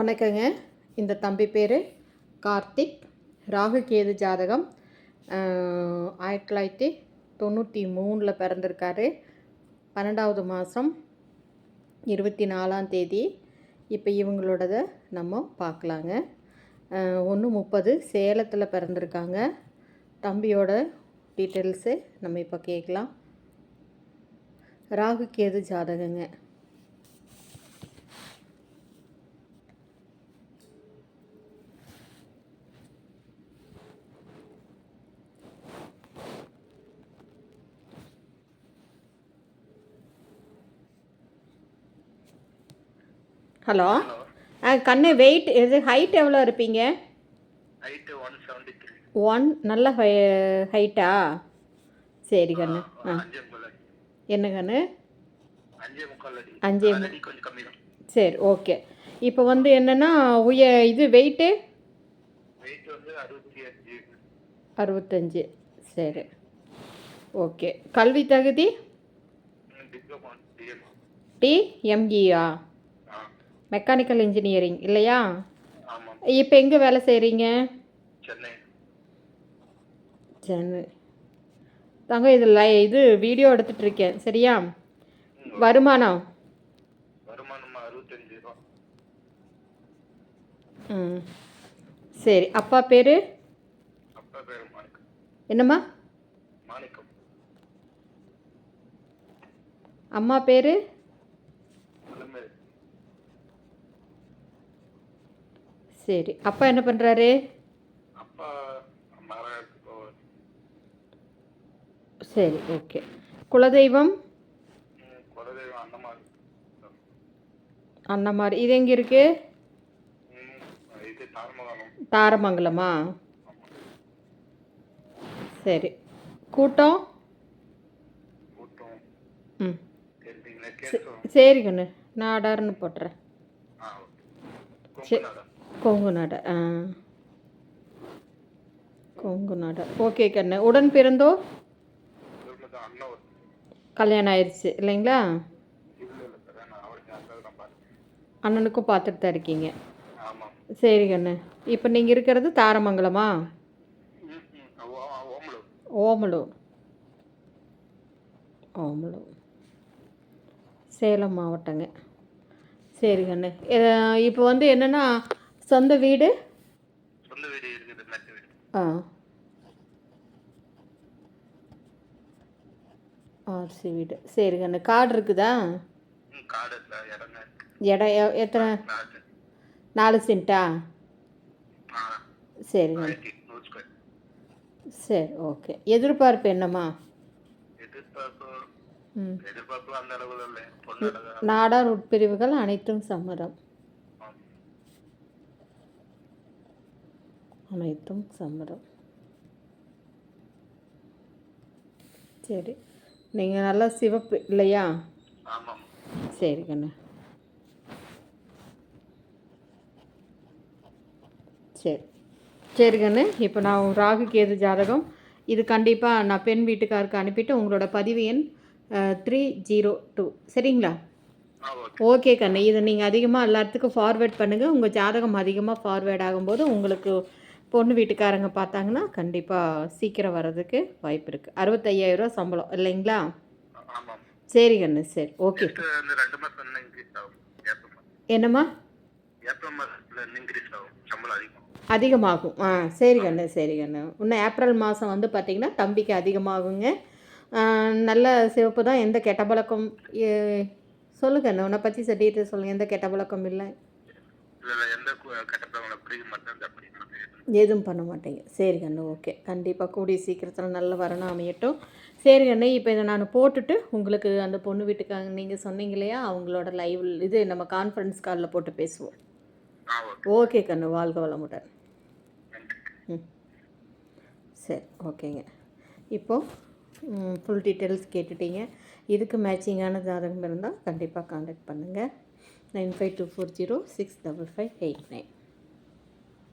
வணக்கங்க. இந்த தம்பி பேர் கார்த்திக். ராகு கேது ஜாதகம். ஆயிரத்தி தொள்ளாயிரத்தி தொண்ணூற்றி மூணில் பிறந்திருக்காரு. பன்னெண்டாவது மாதம் இருபத்தி நாலாம் தேதி. இப்போ இவங்களோடத நம்ம பார்க்கலாங்க ஒன்று முப்பது சேலத்தில் பிறந்திருக்காங்க. தம்பியோட டீட்டெயில்ஸு நம்ம இப்போ கேட்கலாம். ராகு கேது ஜாதகங்க. ஹலோ. ஆ கண்ணு வெயிட் இது ஹைட் எவ்வளோ இருப்பீங்க? ஒன் நல்ல ஹை ஹைட்டா சரி கண்ணு. ஆ. என்ன கண்ணு? அஞ்சே சரி ஓகே. இப்போ வந்து என்னென்னா உய இது வெயிட்டு அறுபத்தஞ்சு. சரி. ஓகே. கல்வி தகுதி? டி எம்இஆ மெக்கானிக்கல் இன்ஜினியரிங் இல்லையா? இப்போ எங்கே வேலை செய்கிறீங்க சென்னை. தங்க இதில் இது வீடியோ எடுத்துட்டு இருக்கேன். சரியா? வருமானம்? ம். சரி அப்பா பேர்? என்னம்மா? அம்மா பேர்? சரி. அப்பா என்ன பண்ணுறாரு சரி ஓகே. குலதெய்வம்? அண்ணமாரி. இது எங்கே இது தாரமங்கலம். சரி. கூட்டம்? ம். சரி கண்ணு நாடார்னு போட்டுறேன். ஆ ஓகே. கொங்குநாடா கொங்கு நாடை ஆ. கொங்கு நாடை. ஓகே கண்ணு. உடன் பிறந்தோ? கல்யாணம் ஆயிடுச்சு இல்லைங்களா? அண்ணனுக்கும் பார்த்துட்டு தான் இருக்கீங்க. சரி கண்ணு. இப்போ நீங்கள் இருக்கிறது தாரமங்கலமா? ஓமலூர். ஓமலூர். சேலம் மாவட்டங்க. சரி கண்ணு. இப்போ வந்து என்னென்னா சொந்த வீடு? ஆ. ஆர்சி வீடு. சரி கண்ணு காடு இருக்குதா? இடம் எத்தனை? நாலு சென்ட்டா? ஆ. சரி ஓகே. எதிர்பார்ப்பு என்னம்மா? நாடார் உட்பிரிவுகள் அனைத்தும் சம்மதம் அனைத்தும் சம்மதம் சரி நீங்கள் நல்லா சிவப்பு இல்லையா? சரி கண்ணு. சரி. சரி கண்ணு இப்போ நான் ராகு கேது ஜாதகம்? இது கண்டிப்பாக நான் பெண் வீட்டுக்காருக்கு அனுப்பிட்டு உங்களோட பதிவு எண் த்ரீ ஜீரோ டூ சரிங்களா? ஓகே. கண்ணு. இதை நீங்கள் அதிகமாக எல்லாத்துக்கும் ஃபார்வேர்ட் பண்ணுங்கள் உங்கள் ஜாதகம் அதிகமாக ஃபார்வேர்ட் ஆகும்போது உங்களுக்கு பொண்ணு வீட்டுக்காரங்க பார்த்தாங்கன்னா கண்டிப்பாக சீக்கிரம் வர்றதுக்கு வாய்ப்பு இருக்குது அறுபத்தையாயிரரூவா சம்பளம் இல்லைங்களா? சரி கண்ணு சரி. ஓகே. என்னம்மா? அதிகமாகும். ஆ சரி கண்ணு சரி கண்ணு. இன்னும் ஏப்ரல் மாதம் வந்து பார்த்திங்கன்னா தம்பிக்கு அதிகமாகுங்க. நல்ல சிவப்பு தான். எந்த கெட்ட பழக்கம்? ஏ- சொல்லு கண்ணு. உன்னை பற்றி சொல்லிட்டு சொல்லுங்கள் எந்த கெட்ட பழக்கம் இல்லை? எந்த எதுவும் பண்ண மாட்டேங்க. சரி கண்ணு ஓகே. கண்டிப்பாக கூடிய சீக்கிரத்தில் நல்ல வரணும் அமையட்டும். சரி கண்ணு இப்போ இதை நான் போட்டுட்டு உங்களுக்கு அந்த பொண்ணு வீட்டுக்காக நீங்கள் சொன்னீங்க இல்லையா? அவங்களோட லைவ் இது நம்ம கான்ஃபரன்ஸ் காலில் போட்டு பேசுவோம். ஓகே. கண்ணு வாழ்க வளமுடன். ம். சரி ஓகேங்க. இப்போது ஃபுல் டீட்டெயில்ஸ் கேட்டுட்டீங்க. இதுக்கு மேட்சிங்கான ஜாதகம் இருந்தால் கண்டிப்பாக காண்டாக்ட் பண்ணுங்கள் nine five two four zero six double five eight nine.